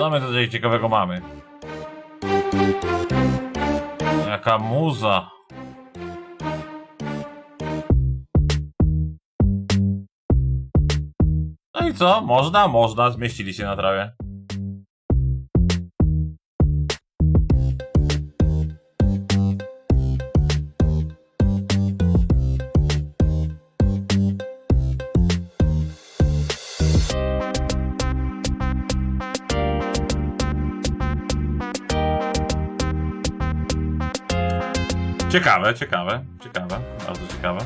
Co my tutaj ciekawego mamy? Jaka muza. No i co? Można? Można. Zmieścili się na trawie. Ciekawe, ciekawe, ciekawe, bardzo ciekawe.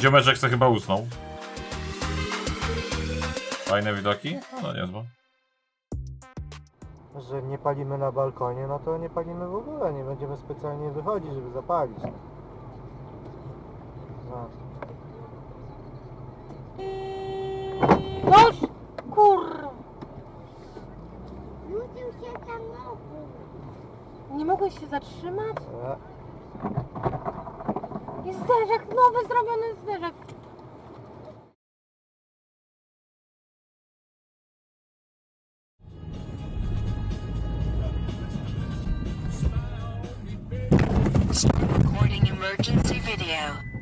Ziomeczek se chyba usnął. Fajne widoki? No niezłe. że nie palimy na balkonie, no to nie palimy w ogóle, nie będziemy specjalnie wychodzić, żeby zapalić. No. Noż, kurwa. Nudził się samochód. Nie mogłeś się zatrzymać? E, I zderzak, nowy zrobiony zderzak. Recording emergency video.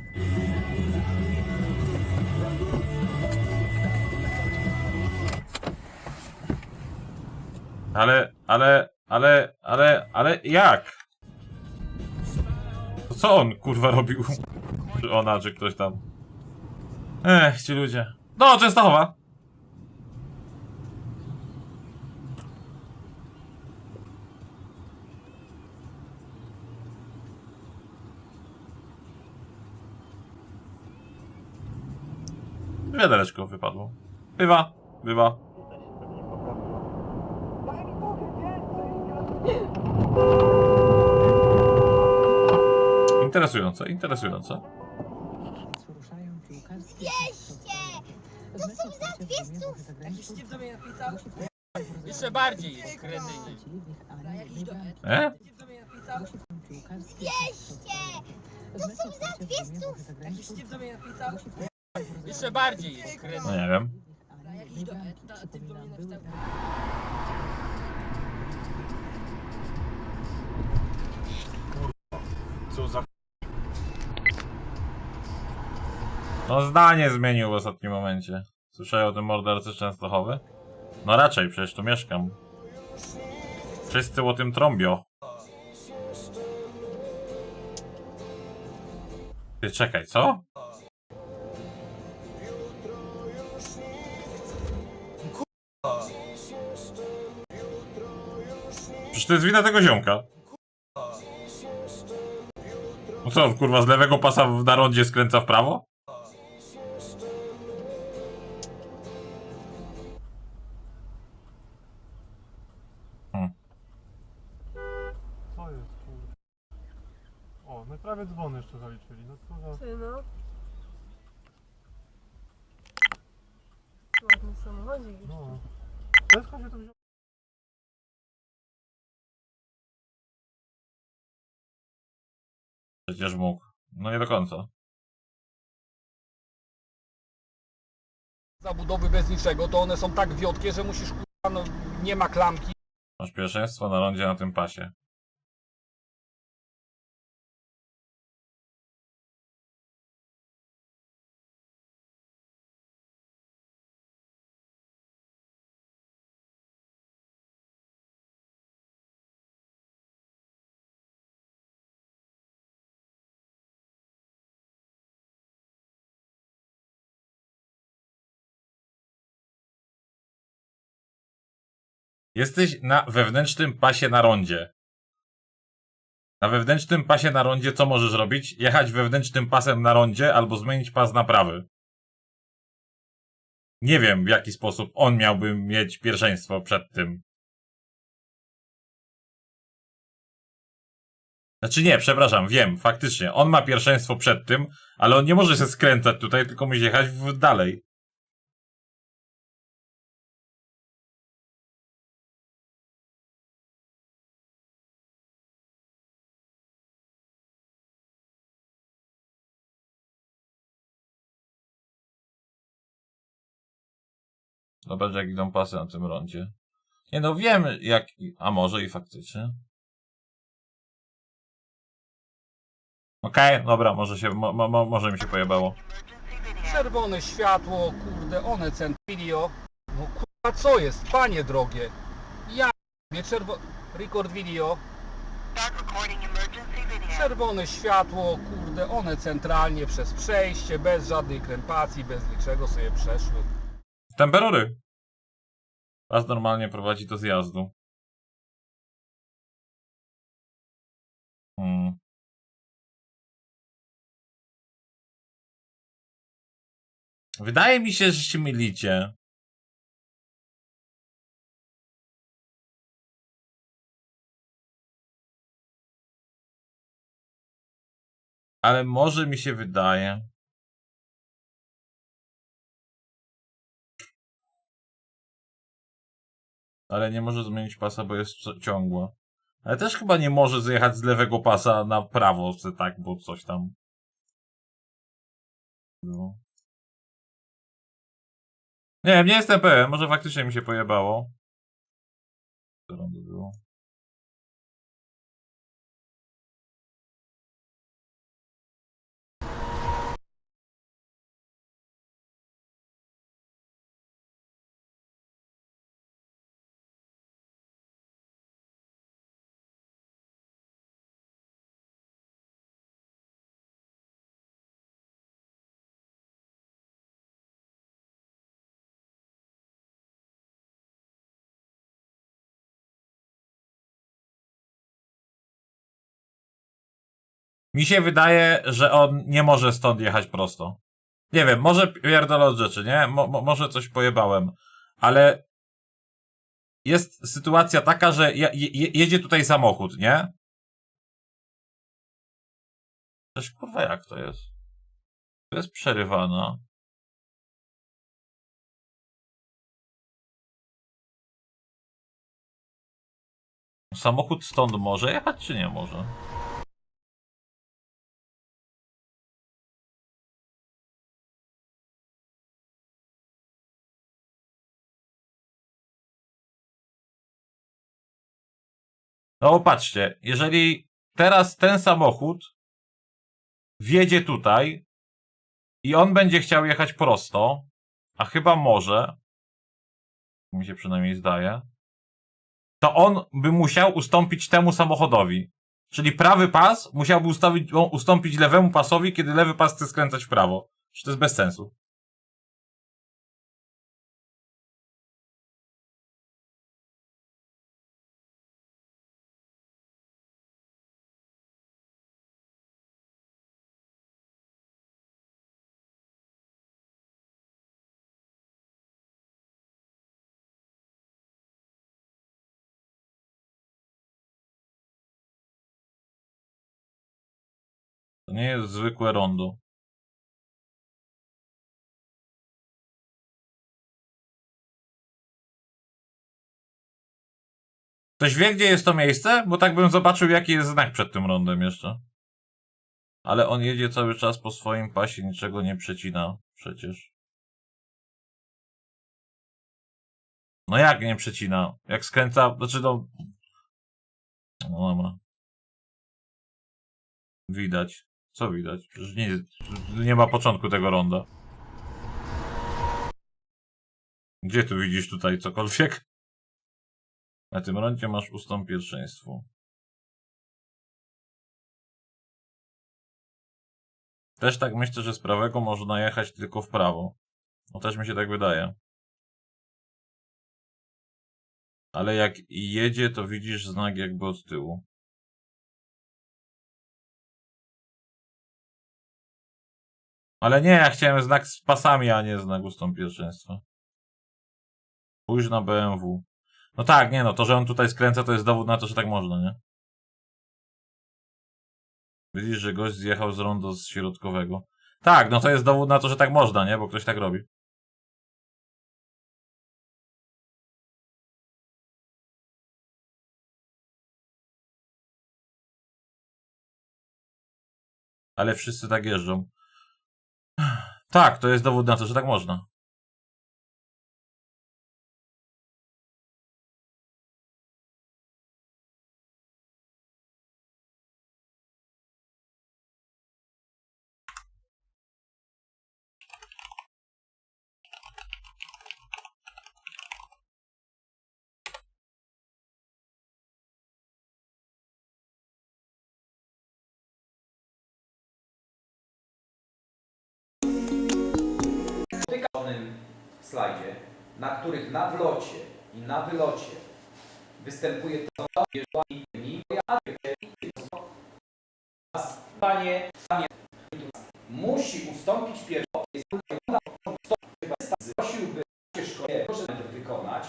Ale, ale jak? To co on kurwa robił? Czy ona, czy ktoś tam? Ech, ci ludzie. No, Częstochowa! Wiadereczko wypadło. Bywa, bywa. Interesujące, interesujące. Wieście! To są za dwie stówki. Jeszcze bardziej, kretyni. E? Wieście! To są za dwie stówki. Jeszcze bardziej, No kretyni. nie wiem. No zdanie zmienił w ostatnim momencie. Słyszałeś o tym mordercy Częstochowy? No raczej, przecież tu mieszkam. Wszyscy o tym trąbią. Ty czekaj, co? Przecież to jest wina tego ziomka. No co, on kurwa z lewego pasa w- na rondzie skręca w prawo? No prawie dzwony jeszcze zaliczyli, no co za... Ty no. Ładny samochodzik. No. Wszystko się tu wziął. Przecież mógł. No nie do końca. Zabudowy bez niczego, to one są tak wiotkie, że musisz, kurwa, no, nie ma klamki. Masz pierwszeństwo na rondzie na tym pasie. Jesteś na wewnętrznym pasie na rondzie. Na wewnętrznym pasie na rondzie co możesz robić? Jechać wewnętrznym pasem na rondzie albo zmienić pas na prawy. Nie wiem w jaki sposób on miałby mieć pierwszeństwo przed tym. Znaczy nie, przepraszam, wiem, faktycznie. On ma pierwszeństwo przed tym, ale on nie może się skręcać tutaj, tylko musi jechać w dalej. Zobacz jak idą pasy na tym rondzie. Nie no, wiem jak... A może i faktycznie. Okej, dobra, może się, mo, mo, mo- może mi się pojebało. Czerwone światło, kurde, one cent video. No kurwa, co jest, panie drogie? Ja mnie czerwo... Record video. Czerwone światło, kurde, one centralnie przez przejście, bez żadnej krępacji, bez niczego sobie przeszły. Temperury. Pas normalnie prowadzi do zjazdu. Hmm. Wydaje mi się, że się mylicie. Ale może mi się wydaje. Ale nie może zmienić pasa, bo jest ciągła. Ale też chyba nie może zjechać z lewego pasa na prawo, tak, bo coś tam. No. Nie nie jestem pewien, może faktycznie mi się pojebało. Mi się wydaje, że on nie może stąd jechać prosto. Nie wiem, może pierdolę od rzeczy, nie? Mo, mo, może coś pojebałem, ale jest sytuacja taka, że je, je, jedzie tutaj samochód, nie? Coś kurwa jak to jest? To jest przerywana. Samochód stąd może jechać, czy nie może? No patrzcie, jeżeli teraz ten samochód wjedzie tutaj i on będzie chciał jechać prosto, a chyba może, mi się przynajmniej zdaje, to on by musiał ustąpić temu samochodowi. Czyli prawy pas musiałby ustawić, ustąpić lewemu pasowi, kiedy lewy pas chce skręcać w prawo. Czy to jest bez sensu? To nie jest zwykłe rondo. Ktoś wie, gdzie jest to miejsce? Bo tak bym zobaczył, jaki jest znak przed tym rondem jeszcze. Ale on jedzie cały czas po swoim pasie, niczego nie przecina przecież. No jak nie przecina? Jak skręca, znaczy no... No dobra. Widać. Co widać? Przecież nie, nie ma początku tego ronda. Gdzie tu widzisz tutaj cokolwiek? Na tym rondzie masz ustąp pierwszeństwu. Też tak myślę, że z prawego można jechać tylko w prawo. No też mi się tak wydaje. Ale jak jedzie, to widzisz znak jakby od tyłu. Ale nie, ja chciałem znak z pasami, a nie znak ustąp pierwszeństwa. Pójdź na BMW. No tak, nie no, to, że on tutaj skręca, to jest dowód na to, że tak można, nie? Widzisz, że gość zjechał z rondo z środkowego. Tak, no to jest dowód na to, że tak można, nie? Bo ktoś tak robi. Ale wszyscy tak jeżdżą. Tak, to jest dowód na to, że tak można. Na których na wlocie i na wylocie występuje to wjeżdżanymi Panie, musi ustąpić pierwszy. Prosiłby się szkolenie, proszę wykonać.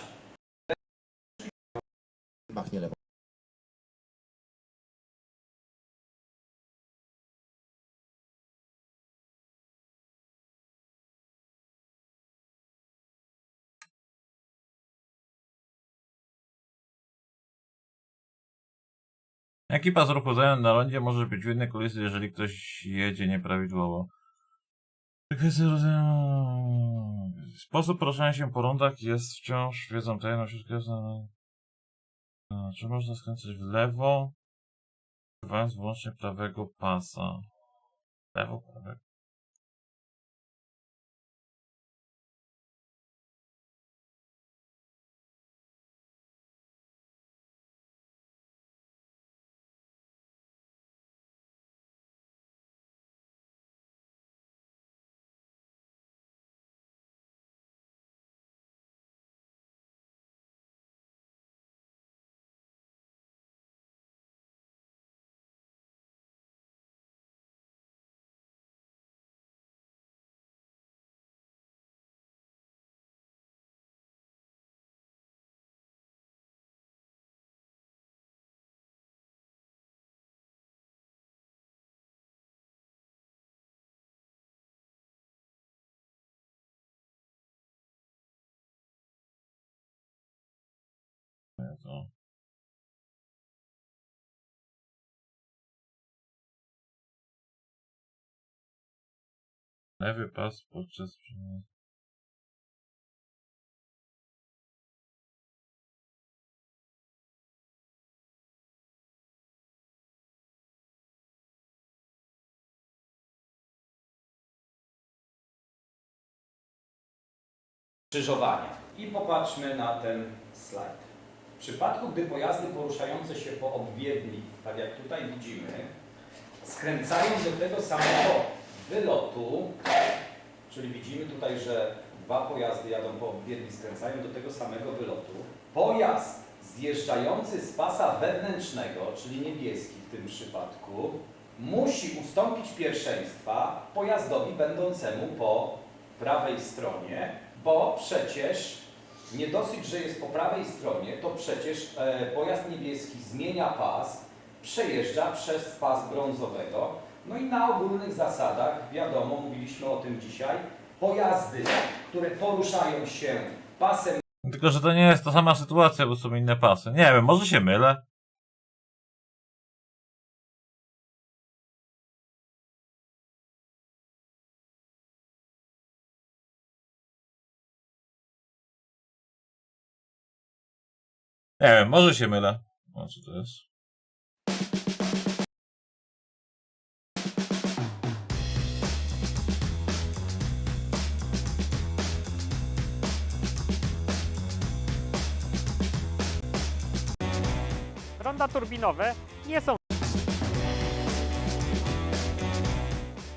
Ekipa z ruchu zajęta na rondzie może być w jednej kolizji, jeżeli ktoś jedzie nieprawidłowo. Sposób poruszania się po rondach jest wciąż wiedzą tajemną. A, Czy można skręcać w lewo? Używając wyłącznie prawego pasa. Lewo, prawego. Lewy pas podczas przemiany. skrzyżowania. I popatrzmy na ten slajd. W przypadku, gdy pojazdy poruszające się po obwiedni, tak jak tutaj widzimy, skręcają do tego samego wylotu, czyli widzimy tutaj, że dwa pojazdy jadą po obwiedni, skręcają do tego samego wylotu, pojazd zjeżdżający z pasa wewnętrznego, czyli niebieski w tym przypadku, musi ustąpić pierwszeństwa pojazdowi będącemu po prawej stronie, bo przecież nie dosyć, że jest po prawej stronie, to przecież e, pojazd niebieski zmienia pas, przejeżdża przez pas brązowego. No i na ogólnych zasadach, wiadomo, mówiliśmy o tym dzisiaj, pojazdy, które poruszają się pasem Tylko, że to nie jest ta sama sytuacja, bo są inne pasy. Nie wiem, może się mylę. Nie wiem, może się mylę. O, co to jest? Ronda turbinowe nie są.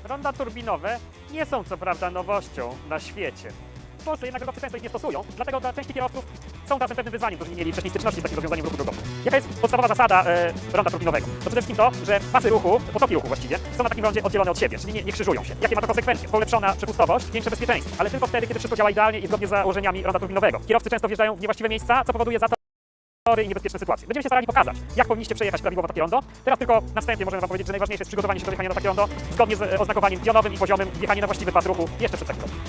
Ronda turbinowe nie są co prawda nowością na świecie. W Polsce jednak kierowcy często ich nie stosują, dlatego dla części kierowców są czasem pewnym wyzwaniem, którzy nie mieli wcześniej styczności z takim rozwiązaniem ruchu drogowego. Jaka jest podstawowa zasada e, ronda turbinowego? To przede wszystkim to, że pasy ruchu, potoki ruchu właściwie, są na takim rondzie oddzielone od siebie, czyli nie, nie krzyżują się. Jakie ma to konsekwencje? Polepszona przepustowość, większe bezpieczeństwo, ale tylko wtedy, kiedy wszystko działa idealnie i zgodnie z założeniami ronda turbinowego. Kierowcy często wjeżdżają w niewłaściwe miejsca, co powoduje za to tory i niebezpieczne sytuacje. Będziemy się starali pokazać, jak powinniście przejechać prawidłowo takie rondo. Teraz tylko na wstępie możemy Wam powiedzieć, że najważniejsze jest przygotowanie się do wjechania na takie rondo zgodnie z e, oznakowaniem pionowym i poziomym, wjechanie na właściwy pas ruchu jeszcze przed takim rondem.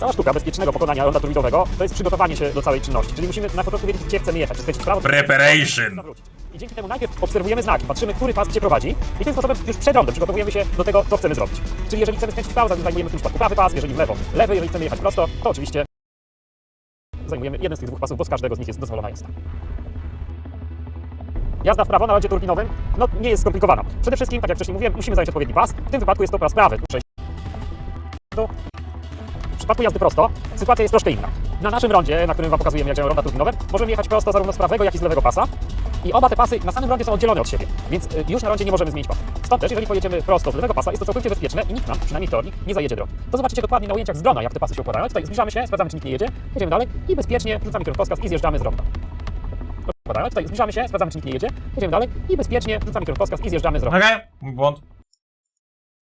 Cała sztuka bezpiecznego pokonania ronda turbinowego to jest przygotowanie się do całej czynności, czyli musimy na początku wiedzieć, gdzie chcemy jechać, czy skręcić w prawo, Preparation! I dzięki temu najpierw obserwujemy znaki, patrzymy, który pas gdzie prowadzi i tym sposobem już przed rondem przygotowujemy się do tego, co chcemy zrobić. Czyli jeżeli chcemy skręcić w prawo, zajmujemy w tym przypadku prawy pas, jeżeli w lewo, lewy, jeżeli chcemy jechać prosto, to oczywiście zajmujemy jeden z tych dwóch pasów, bo z każdego z nich jest dozwolona jazda. Jazda w prawo na rondzie turbinowym no, nie jest skomplikowana. Przede wszystkim, tak jak wcześniej mówiłem, musimy zająć odpowiedni pas. W tym wypadku jest to pas prawy. W przypadku jazdy prosto sytuacja jest troszkę inna. Na naszym rondzie, na którym Wam pokazujemy, jak działają ronda turbinowe, możemy jechać prosto zarówno z prawego, jak i z lewego pasa. I oba te pasy na samym rondzie są oddzielone od siebie, więc y, już na rondzie nie możemy zmienić pasu. Stąd też, jeżeli pojedziemy prosto z lewego pasa, jest to całkowicie bezpieczne i nikt nam, przynajmniej w teorii, nie zajedzie drogi. To zobaczycie dokładnie na ujęciach z drona, jak te pasy się układają. Tutaj zbliżamy się, sprawdzamy, czy nikt nie jedzie, jedziemy dalej i bezpiecznie wrzucamy kierunkowskaz i zjeżdżamy z ronda. Układają. Tutaj zbliżamy się, sprawdzamy, czy nikt nie jedzie, jedziemy dalej i bezpiecznie wrzucamy kierunkowskaz i zjeżdżamy z ronda. Okej, mój błąd.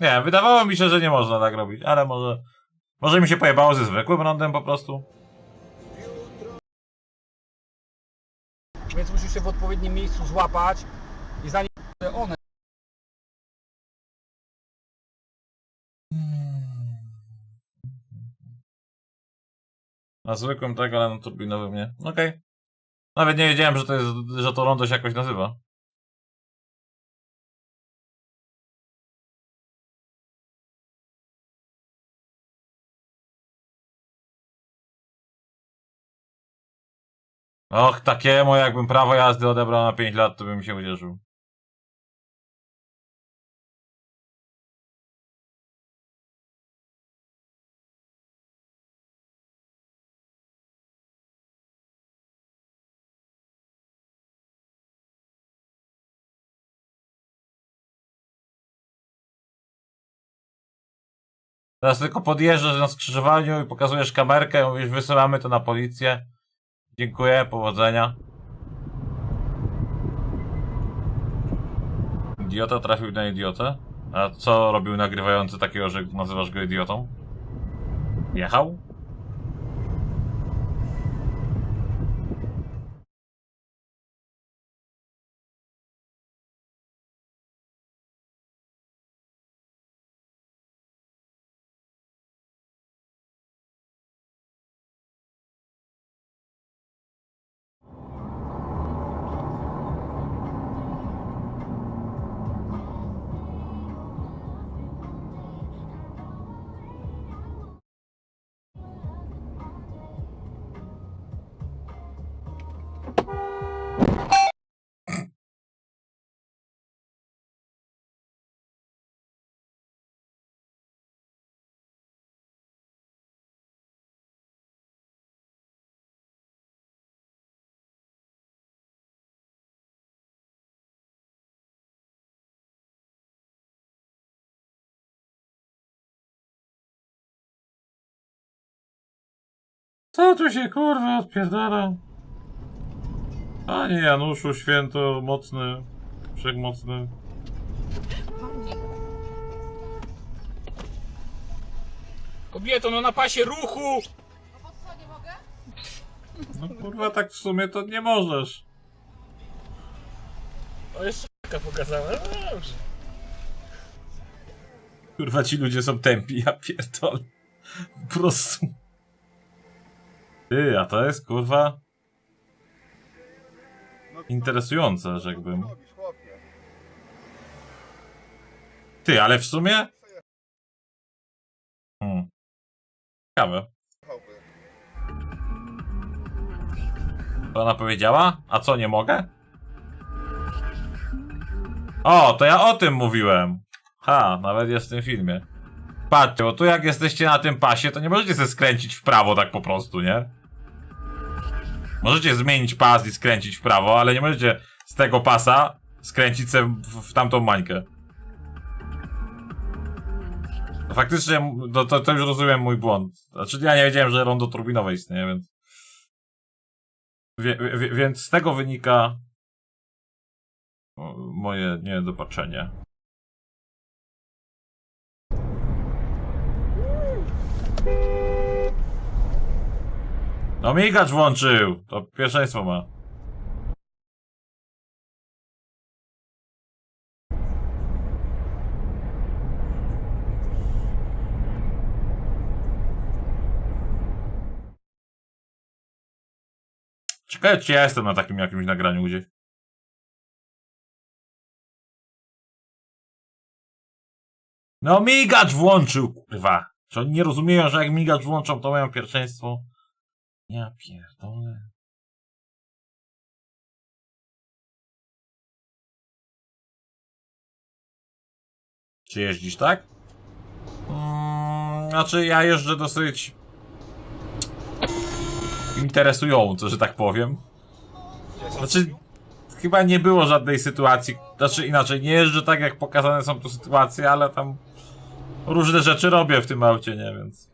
Nie, wydawało mi się, że nie można tak robić, ale może... Może mi się pojebało ze zwykłym rondem po prostu. Więc musisz się w odpowiednim miejscu złapać i zanim one Na zwykłym tak, ale na turbinowym nie. Okej. Nawet nie wiedziałem, że to jest, że to rondo się jakoś nazywa. Och, takiemu jakbym prawo jazdy odebrał na 5 lat, to bym się ucieszył. Teraz tylko podjeżdżasz na skrzyżowaniu i pokazujesz kamerkę i mówisz wysyłamy to na policję. Dziękuję, powodzenia. Idiota trafił na idiotę? A co robił nagrywający takiego, że nazywasz go idiotą? Jechał? Co tu się kurwa odpierdala? Panie Januszu, święto mocny, wszechmocny. Kobieto, no na pasie ruchu! No kurwa, tak w sumie to nie możesz. O, jeszcze pokazałem, no dobrze. Kurwa, ci ludzie są tępi, ja pierdolę. Po prostu. Ty, a to jest kurwa... Interesujące, rzekłbym. Ty, ale w sumie... Hmm. Ciekawe. To ona powiedziała? A co, nie mogę? O, to ja o tym mówiłem. Ha, nawet jest w tym filmie. Patrzcie, bo tu jak jesteście na tym pasie, to nie możecie sobie skręcić w prawo tak po prostu, nie? Możecie zmienić pas i skręcić w prawo, ale nie możecie z tego pasa skręcić w, w tamtą mańkę. Faktycznie, to, to, to już rozumiem mój błąd. Znaczy, ja nie wiedziałem, że rondo turbinowe istnieje, więc... Wie, wie, więc z tego wynika moje niedopatrzenie. No migacz włączył! To pierwszeństwo ma. Ciekawe, czy ja jestem na takim jakimś nagraniu gdzieś. No migacz włączył, kurwa. Czy oni nie rozumieją, że jak migacz włączą, to mają pierwszeństwo? Ja pierdolę. Czy jeździsz tak? Mm, znaczy ja jeżdżę dosyć interesująco, że tak powiem. Znaczy chyba nie było żadnej sytuacji, znaczy inaczej, nie jeżdżę tak jak pokazane są tu sytuacje, ale tam różne rzeczy robię w tym aucie, nie, więc...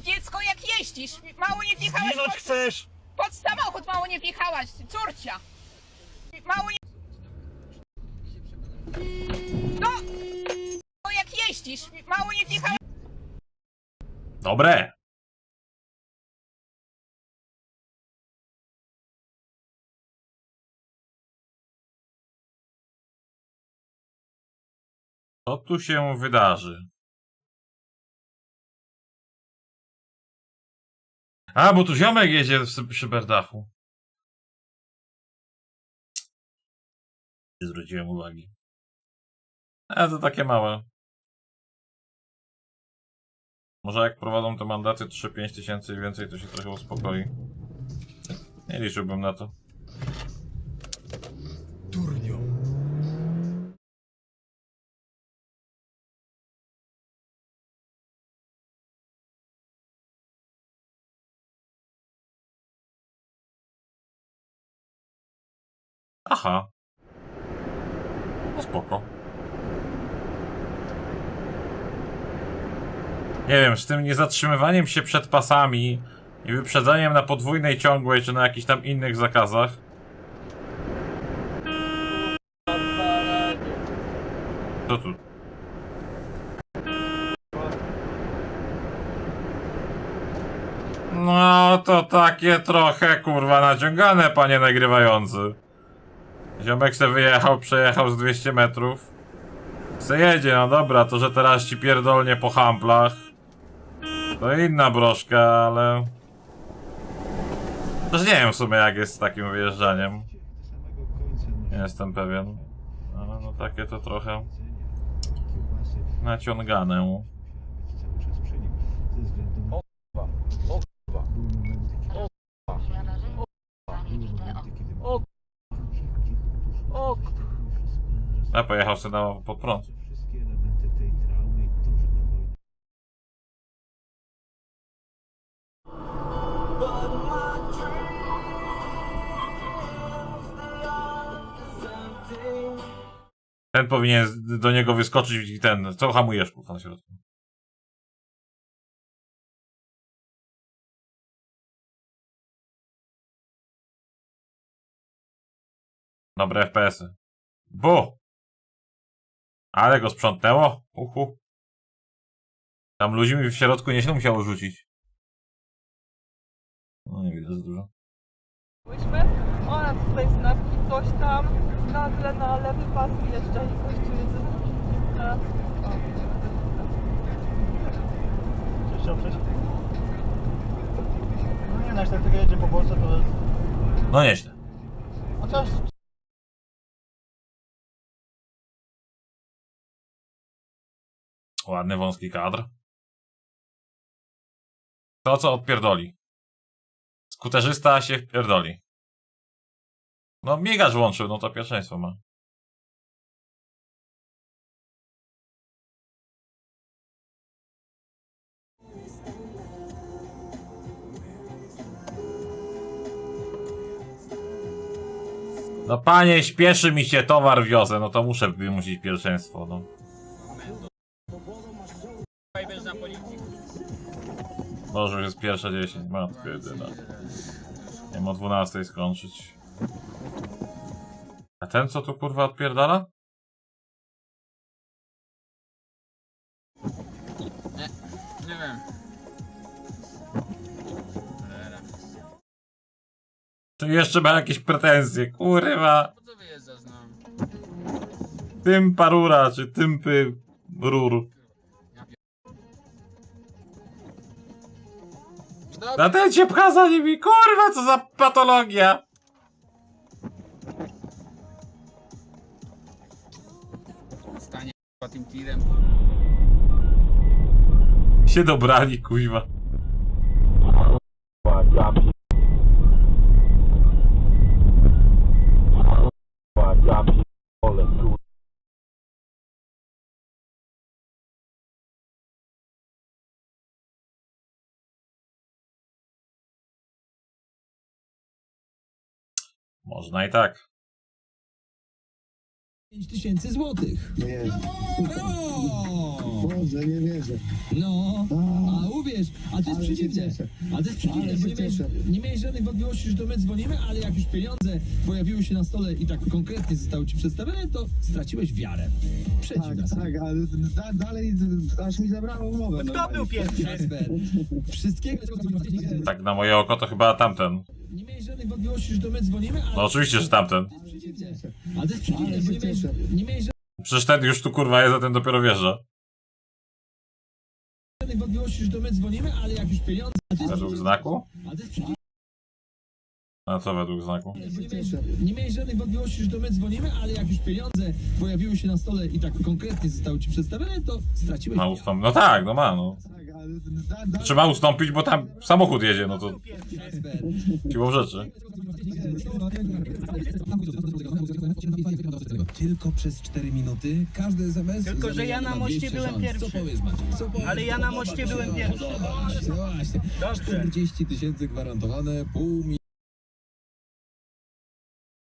dziecko jak jeździsz! Mało nie wjechałaś pod, chcesz! pod samochód, mało nie wjechałaś, córcia! Mało nie... No! Jak jeździsz! Mało nie wjechałaś... Dobre! Co tu się wydarzy? A, bo tu ziomek jedzie w- przy berdachu. Nie zwróciłem uwagi. A, to takie małe. Może jak prowadzą te mandaty 3-5 tysięcy i więcej, to się trochę uspokoi. Nie liczyłbym na to. Aha. No spoko. Nie wiem, z tym niezatrzymywaniem się przed pasami i wyprzedzaniem na podwójnej ciągłej czy na jakichś tam innych zakazach. Co tu? No to takie trochę kurwa naciągane, panie nagrywający. Ziomek se wyjechał, przejechał z 200 metrów. Se jedzie, no dobra, to że teraz ci pierdolnie po hamplach. To inna broszka, ale... Też nie wiem w sumie jak jest z takim wyjeżdżaniem. Nie jestem pewien. Ale no takie to trochę... Naciągane. A pojechał sobie na pod prąd. Ten powinien do niego wyskoczyć i ten. Co hamujesz kurwa na środku? Dobre FPS-y. Bu! Ale go sprzątnęło. Uhu. Tam ludźmi w środku nie się musiało rzucić. No nie widać za dużo. Byłyśmy, ona tutaj znawki, coś tam, nagle na lewy pas wjeżdża i coś tu jest. Teraz, o, Chciał przejść? No nie, no jak tak jedzie po Polsce, to jest... No nieźle. Chociaż Ładny wąski kadr. To co odpierdoli. Skuterzysta się wpierdoli. No migacz włączył, no to pierwszeństwo ma. No panie, śpieszy mi się, towar wiozę, no to muszę wymusić pierwszeństwo, no. Może już jest pierwsza 10, matko jedyna. Nie ma o 12 skończyć. A ten co tu kurwa odpierdala? nie wiem. Czy jeszcze ma jakieś pretensje? Kurwa! Po co wyjeżdżasz z nami? Tympa rura, czy tympy rur. Dobra, A ten cię pcha za nimi, kurwa, co za patologia! stanie tym tirem. Się dobrali, kuźwa. Można i tak. 5 tysięcy złotych. Nie, Brawo! Boże, nie wierzę. No, a uwierz, a to jest przeciwne. A to jest przeciwne, bo nie miałeś, nie miałeś żadnych wątpliwości, że to my dzwonimy, ale jak już pieniądze pojawiły się na stole i tak konkretnie zostały ci przedstawione, to straciłeś wiarę. Tak, Tak, ale da, dalej aż mi zabrało mowę. Kto był pierwszy? Kasper. Wszystkiego, Tak na moje oko to chyba tamten. nie miałeś żadnych wątpliwości, że to my dzwonimy, ale No oczywiście, że tamten. to jest przeciwne. A to jest przeciwne, bo nie miałeś, nie miałeś Przecież ten już tu kurwa jest, a ten dopiero wjeżdża. Żadnych wątpliwości, że to my dzwonimy, ale jak już pieniądze... A jest Według znaku? A co według znaku? Nie miałeś żadnych wątpliwości, że to my dzwonimy, ale jak już pieniądze pojawiły się na stole i tak konkretnie zostały ci przedstawione, to straciłeś wiarę. ustąpić. No tak, no ma, no. Trzeba ustąpić, bo tam samochód jedzie, no to siłą rzeczy. Tylko przez 4 minuty każdy SMS. Tylko, że ja na moście byłem pierwszy. Co powiesz, Maciek? Co powiesz? Ale ja na moście byłem pierwszy. No właśnie. 40 tysięcy gwarantowane, pół mi-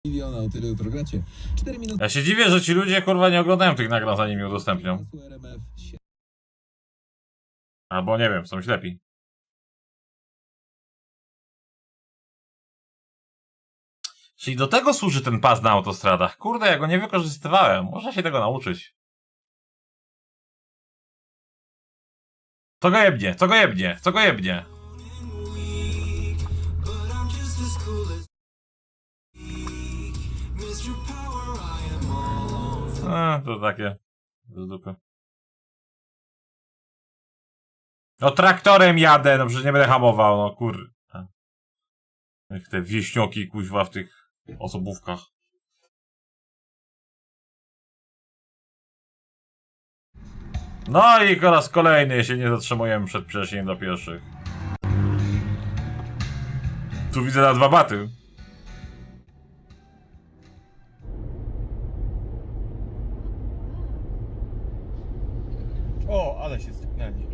miliona, o tyle jutro gracie. 4 minuty. Ja się dziwię, że ci ludzie kurwa nie oglądają tych nagrań, zanim je udostępnią. RMF. Albo nie wiem, są ślepi. Czyli do tego służy ten pas na autostradach. Kurde, ja go nie wykorzystywałem. Można się tego nauczyć. Co go jebnie? Co go jebnie? Co go jebnie? A, to takie. Z dupy. No traktorem jadę, no przecież nie będę hamował, no kur... Jak te wieśnioki kuźwa w tych osobówkach. No i po raz kolejny się nie zatrzymujemy przed przejściem do pieszych. Tu widzę na dwa baty. O, ale się stuknęli.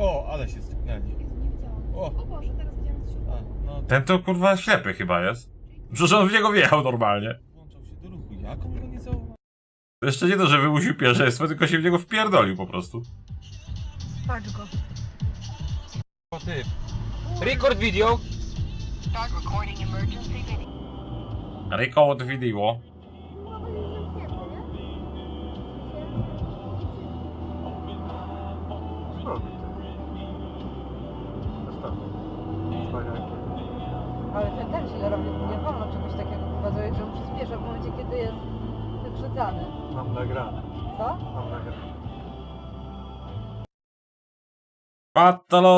O, ale się stuknęli. O, O Boże, teraz widziałam z a, no, Ten to kurwa ślepy chyba jest. Przecież on w niego wjechał normalnie. włączał się do ruchu. Jak on go nie zauważył? To jeszcze nie to, że wymusił pierwszeństwo, tylko się w niego wpierdolił po prostu. Patrz go. O ty, Record video. Record video. Ale ten też źle robi, nie wolno czegoś takiego pokazać, że on przyspiesza w momencie, kiedy jest wyprzedzany. mam nagrane, Co? mam nagrane. Patolo